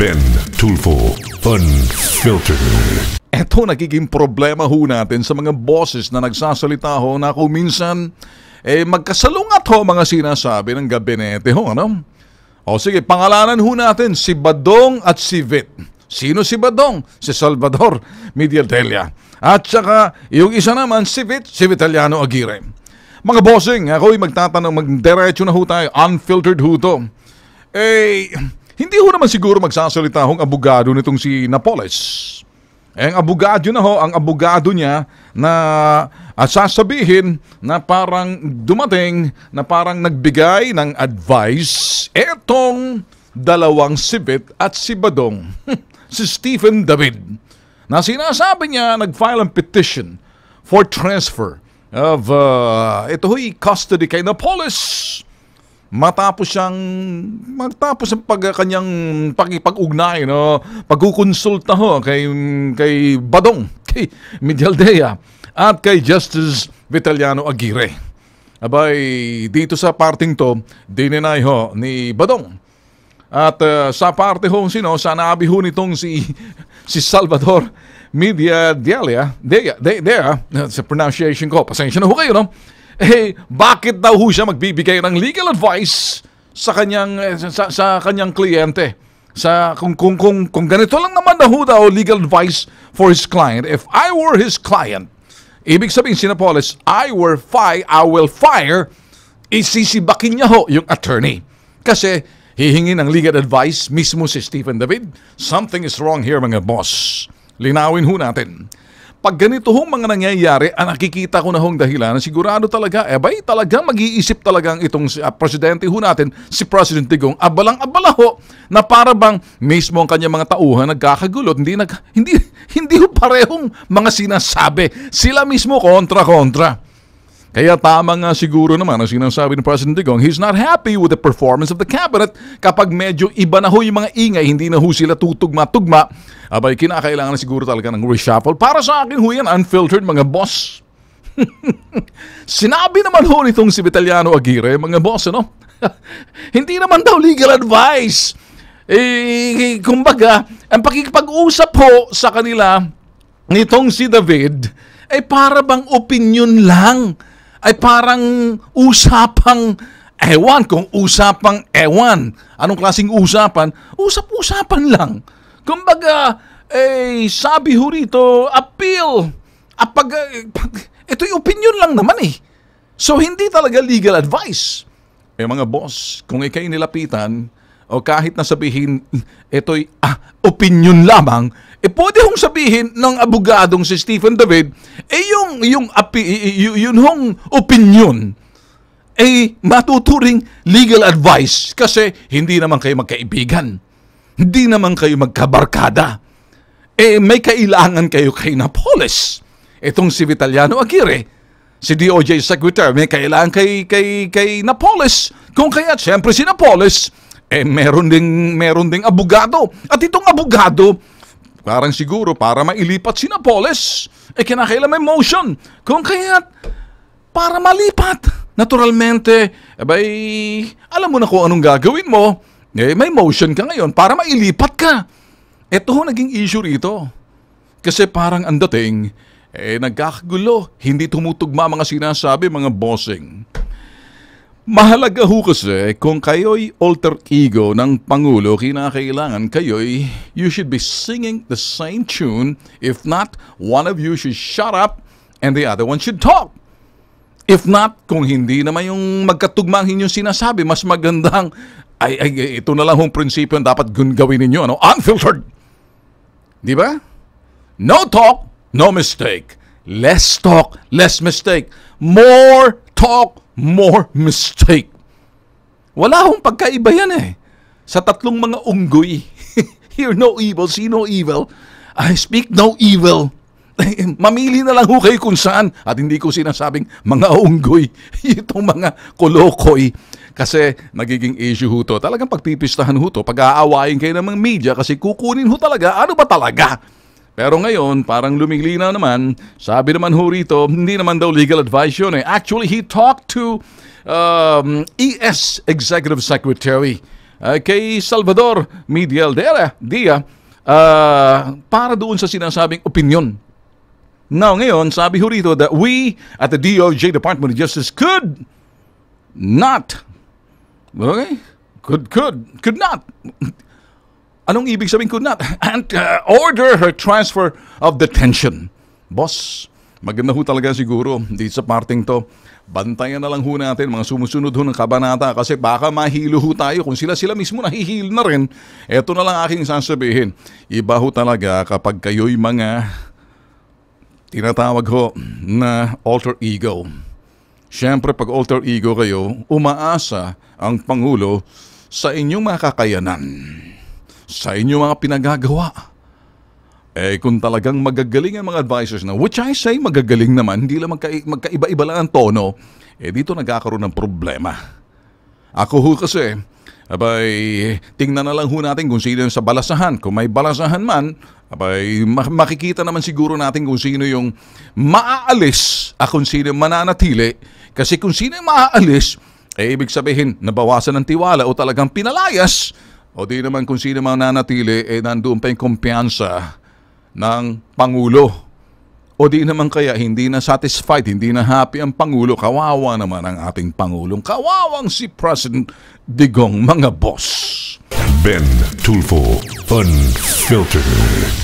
Ben Tulfo Unfiltered. Eto nagiging problema ho natin sa mga bosses na nagsasalita ho na kung minsan eh, magkasalungat ho mga sinasabi ng gabinete ho, ano? O sige, pangalanan ho natin si Badong at si Vit. Sino si Badong? Si Salvador Medialtelia. At saka yung isa naman si Vit, si Vitaliano Aguirre. Mga bossing, ako'y magtatanong, magdiretso na ho tayo, unfiltered ho to. Eh, hindi ho naman siguro magsasalita hong abogado nitong si Napoles. Eh, ang abogado na ho, ang abogado niya na at sasabihin na parang dumating, na parang nagbigay ng advice etong dalawang sibit at si Badong, si Stephen David, na sinasabi niya nag-file ang petition for transfer of uh, ito ho'y custody kay Napoles matapos siyang matapos ang pag kanyang pakipag-ugnay no? Pagkukonsulta ho kay kay Badong kay Medialdea at kay Justice Vitaliano Aguirre. Abay dito sa parting to dininay ho ni Badong. At uh, sa parte ho sino sa nabi ho nitong si si Salvador Media Delia Dea Dea, Dea sa pronunciation ko pasensya na ho kayo no eh bakit daw ho siya magbibigay ng legal advice sa kanyang eh, sa, sa kanyang kliyente? Sa kung kung kung kung ganito lang naman na ho daw legal advice for his client. If I were his client, ibig sabihin si Napoles, I were fi I will fire isisibakin niya ho yung attorney. Kasi hihingi ng legal advice mismo si Stephen David. Something is wrong here mga boss. Linawin ho natin. Pag ganito hong mga nangyayari, ang nakikita ko na hong dahilan, sigurado talaga, eh bay, talagang mag-iisip talagang itong uh, presidente ho natin, si President Digong, abalang-abala ho, na para bang mismo ang kanyang mga tauhan nagkakagulo, hindi, nag, hindi, hindi ho parehong mga sinasabi. Sila mismo kontra-kontra. Kaya tama nga siguro naman ang sinasabi ni President Digong, he's not happy with the performance of the cabinet kapag medyo iba na ho yung mga ingay, hindi na ho sila tutugma-tugma, abay kinakailangan na siguro talaga ng reshuffle. Para sa akin ho yan, unfiltered mga boss. Sinabi naman ho nitong si Vitaliano Aguirre, mga boss, ano? hindi naman daw legal advice. Eh, kumbaga, ang pakikipag-usap ho sa kanila nitong si David, ay para bang opinion lang ay parang usapang ewan kung usapang ewan. Anong klaseng usapan? Usap-usapan lang. Kumbaga, eh, sabi ho rito, appeal. Apag, eh, ito'y opinion lang naman eh. So, hindi talaga legal advice. Eh mga boss, kung ikay nilapitan, o kahit na sabihin, ito'y ah, opinion lamang, eh pwede hong sabihin ng abogadong si Stephen David, eh yung, yung, api, yun, yun hong opinion, eh matuturing legal advice kasi hindi naman kayo magkaibigan. Hindi naman kayo magkabarkada. Eh may kailangan kayo kay Napoles. Itong si Vitaliano Aguirre, si DOJ Secretary, may kailangan kay, kay, kay Napoles. Kung kaya, siyempre si Napoles, eh meron ding, meron ding abogado. At itong abogado, Parang siguro para mailipat si Napoles, eh kinakailan may motion. Kung kaya para malipat. Naturalmente, eh bay, alam mo na kung anong gagawin mo. Eh, may motion ka ngayon para mailipat ka. Ito ho naging issue rito. Kasi parang ang dating, eh nagkakagulo. Hindi tumutugma mga sinasabi mga bossing. Mahalaga ho kasi kung kayo'y alter ego ng Pangulo, kinakailangan kayo'y you should be singing the same tune. If not, one of you should shut up and the other one should talk. If not, kung hindi naman yung magkatugmang inyong sinasabi, mas magandang, ay, ay, ito na lang yung prinsipyo ang dapat gawin ninyo, ano? unfiltered. Di ba? No talk, no mistake. Less talk, less mistake. More talk, more mistake. Wala akong pagkaiba yan eh. Sa tatlong mga unggoy, hear no evil, see no evil, I speak no evil. Mamili na lang ho kayo kung saan. At hindi ko sinasabing mga unggoy, itong mga kolokoy. Kasi nagiging issue ho to. Talagang pagpipistahan ho to. Pag-aawain kayo ng mga media kasi kukunin ho talaga. Ano ba talaga? Pero ngayon, parang lumilinaw naman, sabi naman ho rito, hindi naman daw legal advice yun eh. Actually, he talked to um, ES Executive Secretary uh, kay Salvador Medial Dera, Dia uh, para doon sa sinasabing opinion. Now, ngayon, sabi ho rito that we at the DOJ Department of Justice could not, okay, could, could, could not, anong ibig sabihin could not, and uh, order her transfer of detention. Boss, maganda ho talaga siguro dito sa parting to. Bantayan na lang ho natin mga sumusunod ho ng kabanata kasi baka mahilo ho tayo kung sila sila mismo nahihil na rin. Ito na lang aking sasabihin. Iba ho talaga kapag kayo'y mga tinatawag ho na alter ego. Siyempre pag alter ego kayo, umaasa ang Pangulo sa inyong mga kakayanan, sa inyong mga pinagagawa. Eh kung talagang magagaling ang mga advisors na, which I say magagaling naman, hindi lang magka, magkaiba-iba lang ang tono, eh dito nagkakaroon ng problema. Ako ho kasi, abay, tingnan na lang ho natin kung sino yung sa balasahan. Kung may balasahan man, abay, ma- makikita naman siguro natin kung sino yung maaalis at kung sino yung mananatili. Kasi kung sino yung maaalis, eh ibig sabihin, nabawasan ng tiwala o talagang pinalayas. O di naman kung sino mang nanatili, eh nandoon pa yung kumpiyansa ng Pangulo. O di naman kaya hindi na satisfied, hindi na happy ang Pangulo. Kawawa naman ang ating Pangulong. Kawawang si President Digong mga boss. Ben Tulfo Unfiltered.